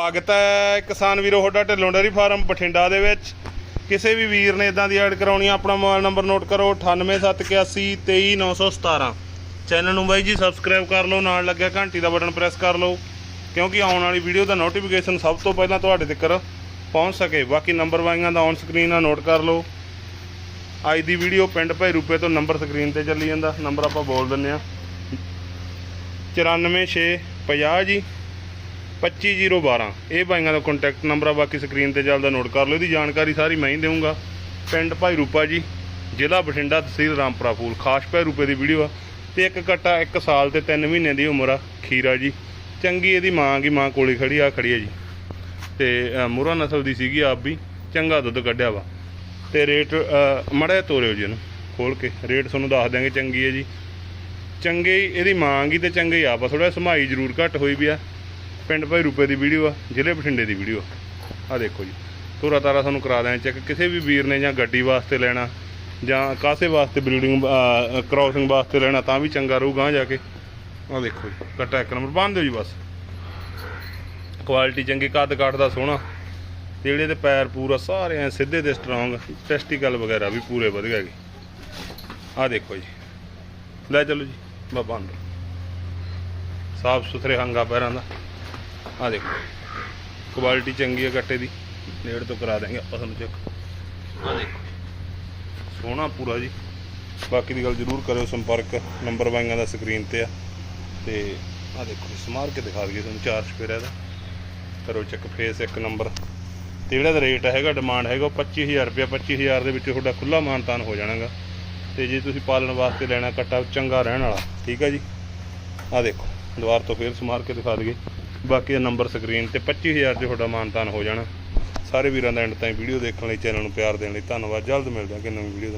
ਸਵਾਗਤ ਹੈ ਕਿਸਾਨ ਵੀਰੋ ਤੁਹਾਡਾ ਢਿੱਲੋਂ ਡੇਅਰੀ ਫਾਰਮ ਬਠਿੰਡਾ ਦੇ ਵਿੱਚ। ਕਿਸੇ ਵੀ ਵੀਰ ਨੇ ਇਦਾਂ ਦੀ ਐਡ ਕਰਾਉਣੀ ਆ, ਆਪਣਾ ਮੋਬਾਈਲ ਨੰਬਰ ਨੋਟ ਕਰੋ 9871823917 ਚੈਨਲ ਨੂੰ ਬਾਈ ਜੀ ਸਬਸਕ੍ਰਾਈਬ ਕਰ ਲਓ, ਨਾਲ ਲੱਗਿਆ ਘੰਟੀ ਦਾ ਬਟਨ ਪ੍ਰੈਸ ਕਰ ਲਓ, ਕਿਉਂਕਿ ਆਉਣ ਵਾਲੀ ਵੀਡੀਓ ਦਾ ਨੋਟੀਫਿਕੇਸ਼ਨ ਸਭ ਤੋਂ ਪਹਿਲਾਂ ਤੁਹਾਡੇ ਤੱਕ ਪਹੁੰਚ ਸਕੇ। ਬਾਕੀ ਨੰਬਰ ਵਾਈਆਂ ਦਾ ਔਨ ਸਕਰੀਨ ਆ ਨੋਟ ਕਰ ਲਓ। ਅੱਜ ਦੀ ਵੀਡੀਓ ਪਿੰਡ ਭਾਈ ਰੂਪੇ ਤੋਂ ਨੰਬਰ ਸਕਰੀਨ ਤੇ ਚੱਲੀ ਜਾਂਦਾ। ਨੰਬਰ ਆਪਾਂ ਬੋਲ ਦਿੰਨੇ ਆ 94650 ਜੀ। 25012 ਇਹ ਭਾਈਆਂ ਦਾ ਕੰਟੈਕਟ ਨੰਬਰ ਆ ਬਾਕੀ ਸਕਰੀਨ ਤੇ ਚੱਲਦਾ ਨੋਟ ਕਰ ਲਓ ਇਹਦੀ ਜਾਣਕਾਰੀ ਸਾਰੀ ਮੈਂ ਹੀ ਦੇਵਾਂਗਾ ਪਿੰਡ ਭਾਈ ਰੂਪਾ ਜੀ ਜ਼ਿਲ੍ਹਾ ਬਠਿੰਡਾ ਤਹਿਸੀਲ ਰਾਮਪੁਰਾ ਫੂਲ। ਖਾਸ ਭਾਈ ਰੂਪੇ ਦੀ ਵੀਡੀਓ ਆ। ਤੇ ਇੱਕ ਕੱਟਾ 1 ਸਾਲ ਤੇ 3 ਮਹੀਨੇ ਦੀ ਉਮਰ ਆ ਖੀਰਾ ਜੀ। ਚੰਗੀ ਇਹਦੀ ਮਾਂ ਕੀ ਮਾਂ ਕੋਲੇ ਖੜੀ ਆ ਖੜੀ ਆ ਜੀ। ਤੇ ਅ, ਮੁਰਾ ਨਸਲ ਦੀ ਸੀਗੀ ਆਪ ਵੀ ਚੰਗਾ ਦੁੱਧ ਕੱਢਿਆ ਵਾ। ਤੇ ਰੇਟ ਮੜਿਆ ਤੋਰਿਓ ਜੀ ਇਹਨੂੰ ਖੋਲ ਕੇ। ਰੇਟ ਤੁਹਾਨੂੰ ਦੱਸ ਦਿਆਂਗੇ ਚੰਗੀ ਹੈ ਜੀ। ਚੰਗੇ ਇਹਦੀ ਮਾਂ ਮਾਂਗੀ ਤੇ ਚੰਗੇ ਹੀ ਆਪ ਆ ਥੋੜਾ ਸਮਾਈ ਜ਼ਰੂਰ ਘੱਟ ਹੋਈ ਵੀ ਆ। ਪਿੰਡ ਭਾਈ ਰੂਪੇ ਦੀ ਵੀਡੀਓ ਆ, ਜ਼ਿਲ੍ਹੇ ਬਠਿੰਡੇ ਦੀ ਵੀਡੀਓ ਆ। ਦੇਖੋ ਜੀ। ਤੋਰਾ ਤਾਰਾ ਤੁਹਾਨੂੰ ਕਰਾ ਦਿਆਂ ਚੈੱਕ ਕਿਸੇ ਵੀ ਵੀਰ ਨੇ ਜਾਂ ਗੱਡੀ ਵਾਸਤੇ ਲੈਣਾ, ਜਾਂ ਕਾਸੇ ਵਾਸਤੇ ਬਰੀਡਿੰਗ ਕ੍ਰਾਸਿੰਗ ਵਾਸਤੇ ਲੈਣਾ, ਤਾਂ ਵੀ ਚੰਗਾ ਰਹੂ ਗਾਂ ਜਾ ਕੇ। ਆ ਦੇਖੋ ਜੀ, ਕੱਟਾ ਇੱਕ ਨੰਬਰ ਬੰਨ ਦਿਓ ਜੀ ਬਸ। ਕੁਆਲਿਟੀ ਚੰਗੀ, ਕੱਦ ਕਾਠ ਦਾ ਸੋਹਣਾ। ਤੇ ਜਿਹੜੇ ਦੇ ਪੈਰ ਪੂਰਾ ਸਾਰੇ ਐ ਸਿੱਧੇ ਤੇ ਸਟਰੋਂਗ ਟੈਸਟੀਕਲ ਵਗੈਰਾ ਵੀ ਪੂਰੇ ਵਧੀਆ ਹੈਗੇ। ਆ ਦੇਖੋ ਜੀ। ਲੈ ਚਲੋ ਜੀ, ਬਾ ਬੰਦ। ਸਾਫ਼ ਸੁਥਰੇ ਹੰਗਾ ਪੈਰਾਂ ਦਾ। ਆ ਦੇਖੋ। ਕੁਆਲਿਟੀ ਚੰਗੀ ਹੈ ਗੱਟੇ ਦੀ। ਨੇੜ ਤੋਂ ਕਰਾ ਦਾਂਗੇ ਆਪਾਂ ਤੁਹਾਨੂੰ ਚੈੱਕ ਆ ਦੇਖੋ। ਸੋਹਣਾ ਪੂਰਾ ਜੀ। ਬਾਕੀ ਦੀ ਗੱਲ ਜ਼ਰੂਰ ਕਰਿਓ ਸੰਪਰਕ। ਨੰਬਰ ਵਾਈਆਂ ਦਾ ਸਕਰੀਨ ਤੇ ਆ। ਤੇ ਆ ਦੇਖੋ ਜੀ, ਸਮਾਰ ਕੇ ਦਿਖਾ ਦਈਏ ਤੁਹਾਨੂੰ ਚਾਰ ਸਪੇਰਾ ਦਾ। ਕਰੋ ਚੈੱਕ ਫੇਸ ਇੱਕ ਨੰਬਰ ਤੇ ਜਿਹੜਾ ਦਾ ਰੇਟ ਹੈਗਾ ਡਿਮਾਂਡ ਹੈਗਾ ਉਹ 25000 ਰੁਪਇਆ। 25000 ਦੇ ਵਿੱਚ ਤੁਹਾਡਾ ਖੁੱਲਾ ਮਾਨਤਾਨ ਹੋ ਜਾਣਾਗਾ। ਤੇ ਜੇ ਤੁਸੀਂ ਪਾਲਣ ਵਾਸਤੇ ਲੈਣਾ ਕੱਟਾ ਚੰਗਾ ਰਹਿਣ ਵਾਲਾ। ਠੀਕ ਹੈ ਜੀ? ਆ ਦੇਖੋ ਦੁਬਾਰ ਤੋਂ ਫੇਰ ਸਮਾਰ ਕੇ ਦਿਖਾ ਦਈਏ। ਬਾਕੀ ਦਾ ਨੰਬਰ ਸਕਰੀਨ ਤੇ 25000 ਚ ਤੁਹਾਡਾ ਮਾਨਤਾਨ ਹੋ ਜਾਣਾ। ਸਾਰੇ ਵੀਰਾਂ ਦਾ ਐਂਡ ਤਾਈਂ ਵੀਡੀਓ ਦੇਖਣ ਲਈ ਚੈਨਲ ਨੂੰ ਪਿਆਰ ਦੇਣ ਲਈ ਧੰਨਵਾਦ। ਜਲਦ ਮਿਲਦੇ ਹਾਂ ਕਿ ਨਵੀਂ ਵੀਡੀਓ